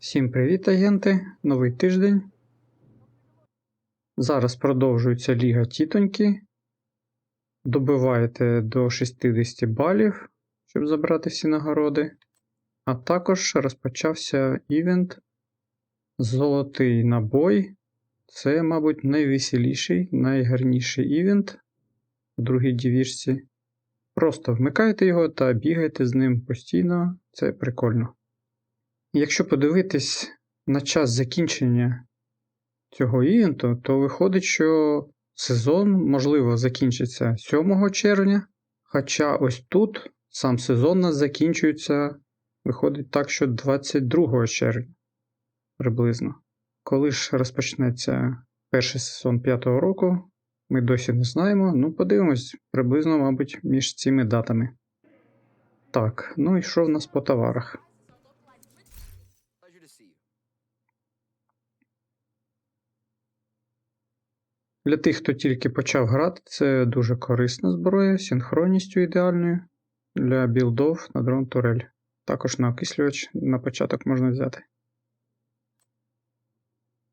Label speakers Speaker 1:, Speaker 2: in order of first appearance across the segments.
Speaker 1: Всім привіт, агенти! Новий тиждень. Зараз продовжується Ліга Тітоньки. Добиваєте до 60 балів, щоб забрати всі нагороди. А також розпочався івент Золотий набой. Це, мабуть, найвеселіший, найгарніший івент в другій дівішці. Просто вмикайте його та бігайте з ним постійно, це прикольно. Якщо подивитись на час закінчення цього івенту, то виходить, що сезон, можливо, закінчиться 7 червня. Хоча ось тут сам сезон нас закінчується, виходить так, що 22 червня приблизно. Коли ж розпочнеться перший сезон 5-го року, ми досі не знаємо. Ну, подивимось, приблизно, мабуть, між цими датами. Так, ну і що в нас по товарах?
Speaker 2: Pleasure to see you.
Speaker 1: Для тих, хто тільки почав грати, це дуже корисна зброя синхронністю ідеальною для білдов на дрон турель. Також на окислювач на початок можна взяти.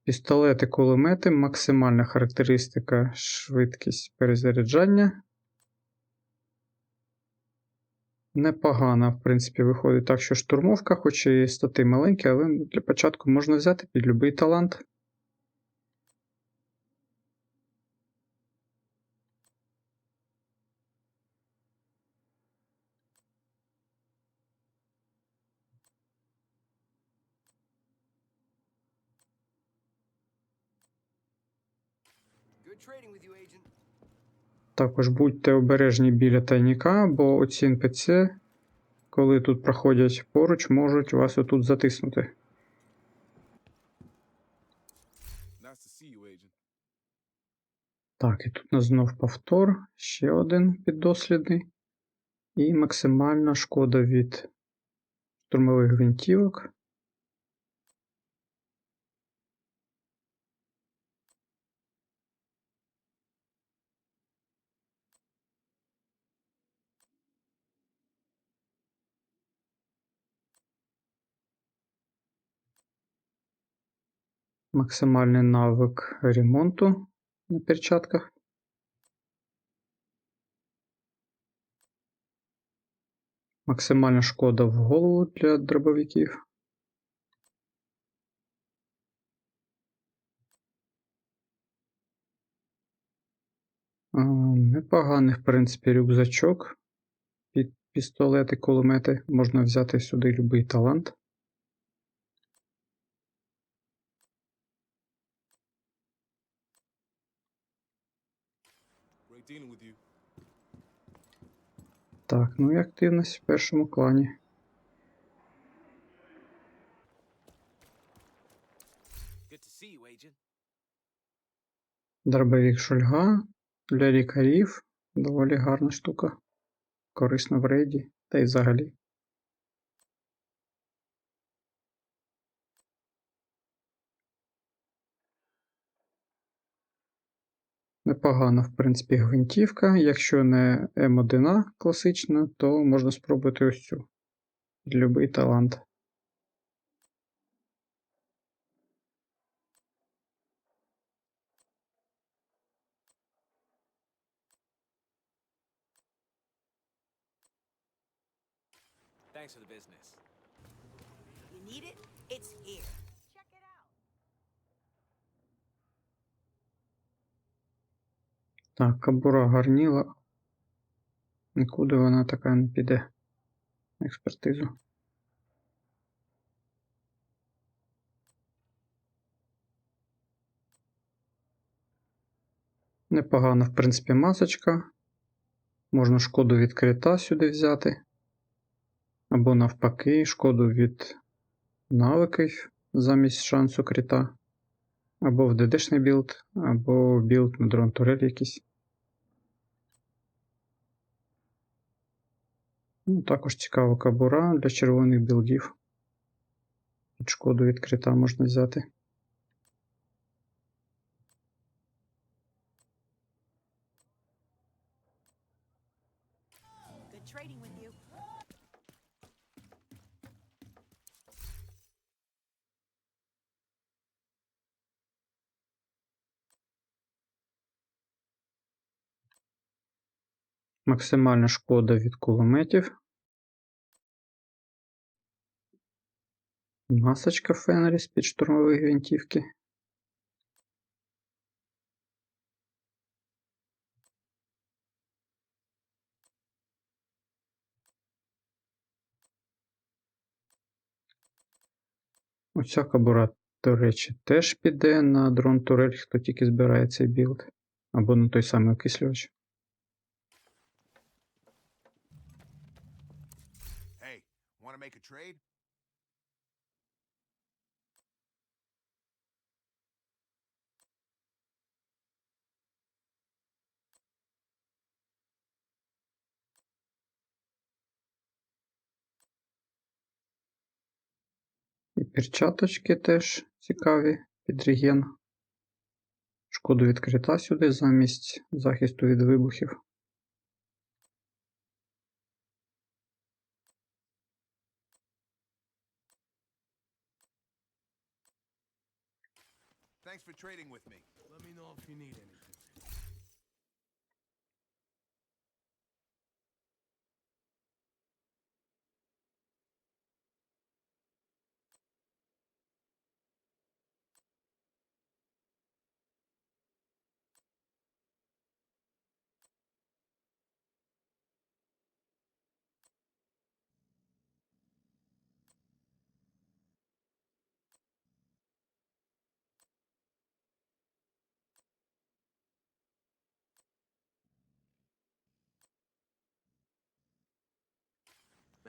Speaker 1: Пістолети, кулемети, максимальна характеристика, швидкість перезаряджання. Непогано, в принципі, виходить так, що штурмовка, хоч і стати маленькі, але для початку можна взяти під будь-який талант. Також будьте обережні біля тайніка, бо оці NPC, коли тут проходять поруч, можуть вас отут затиснути. Так, і тут у нас знов повтор, ще один піддослідний. І максимальна шкода від штурмових гвинтівок. Максимальний навик ремонту на перчатках. Максимальна шкода в голову для дробовиків. Непоганий, в принципі, рюкзачок. Під пістолети, кулемети. Можна взяти сюди будь-який талант.
Speaker 3: Great dealing with you.
Speaker 1: Так, ну і активність в першому клані. Дробовик шульга для лікарів. Доволі гарна штука. Корисна в рейді, та й взагалі. Непогана, в принципі, гвинтівка. Якщо не М1 класична, то можна спробувати ось цю. Любий талант.
Speaker 2: Thanks for the business.
Speaker 4: You need it? It's here.
Speaker 1: Так, кабура гарніла. Нікуди вона така не піде. Експертизу. Непогана, в принципі, масочка. Можна шкоду від крита сюди взяти. Або навпаки, шкоду від навиків замість шансу крита. Або в ДДшний білд, або білд на дрон турель якийсь. Ну, також цікава кабура для червоних білдів. Під шкоду відкрита можна взяти.
Speaker 4: Trading with you.
Speaker 1: Максимальна шкода від кулеметів. Масочка Фенріс під штурмові гвинтівки. Оця кобура, до речі, теж піде на дрон турель, хто тільки збирає цей білд. Або на той самий окислювач.
Speaker 5: To make a trade?
Speaker 1: І перчаточки теж цікаві під реген. Шкоду відкрита сюди замість захисту від вибухів.
Speaker 5: Trading with me.
Speaker 3: Let me know if you need anything.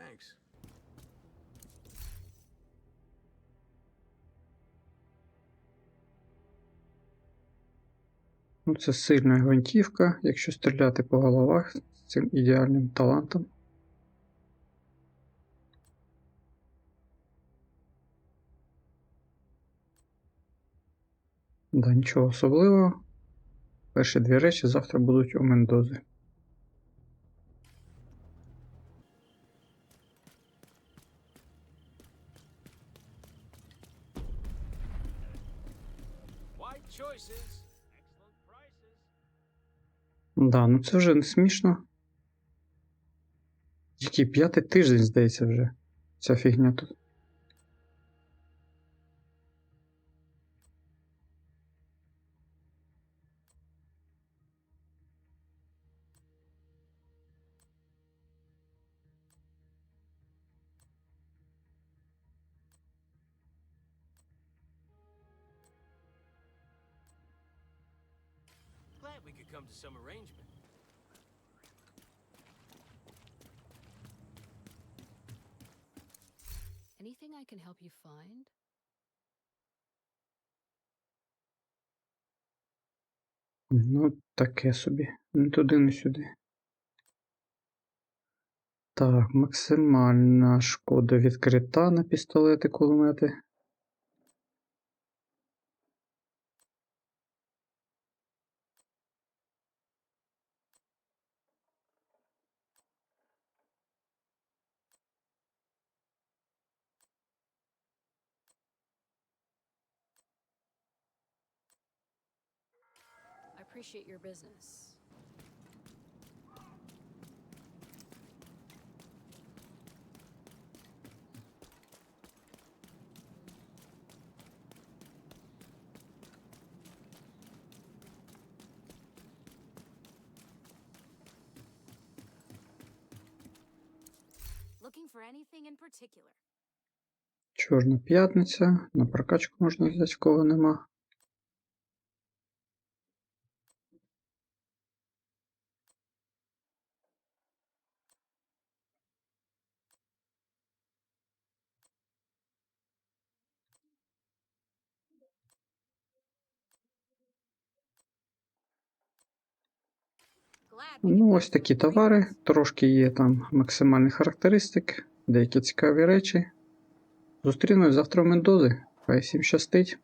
Speaker 3: Thanks.
Speaker 1: Ну, це сильна гвинтівка, якщо стріляти по головах з цим ідеальним талантом. Да, нічого особливого. Перші дві речі завтра будуть у Мендози. Да, ну це вже не смішно. Який п'ятий тиждень, здається, вже ця фігня тут.
Speaker 2: Glad we could come to some arrangement.
Speaker 6: Anything I can help you find?
Speaker 1: Ну, таке собі. Не туди, не сюди. Так, максимальна шкода відкрита на пістолети, кулемети.
Speaker 6: Appreciate your business.
Speaker 1: Чорна п'ятниця. На прокачку можна взяти, кого нема. Ну, ось такі товари. Трошки є там максимальних характеристик, деякі цікаві речі. Зустрінусь завтра в Мендози. Хай всім щастить.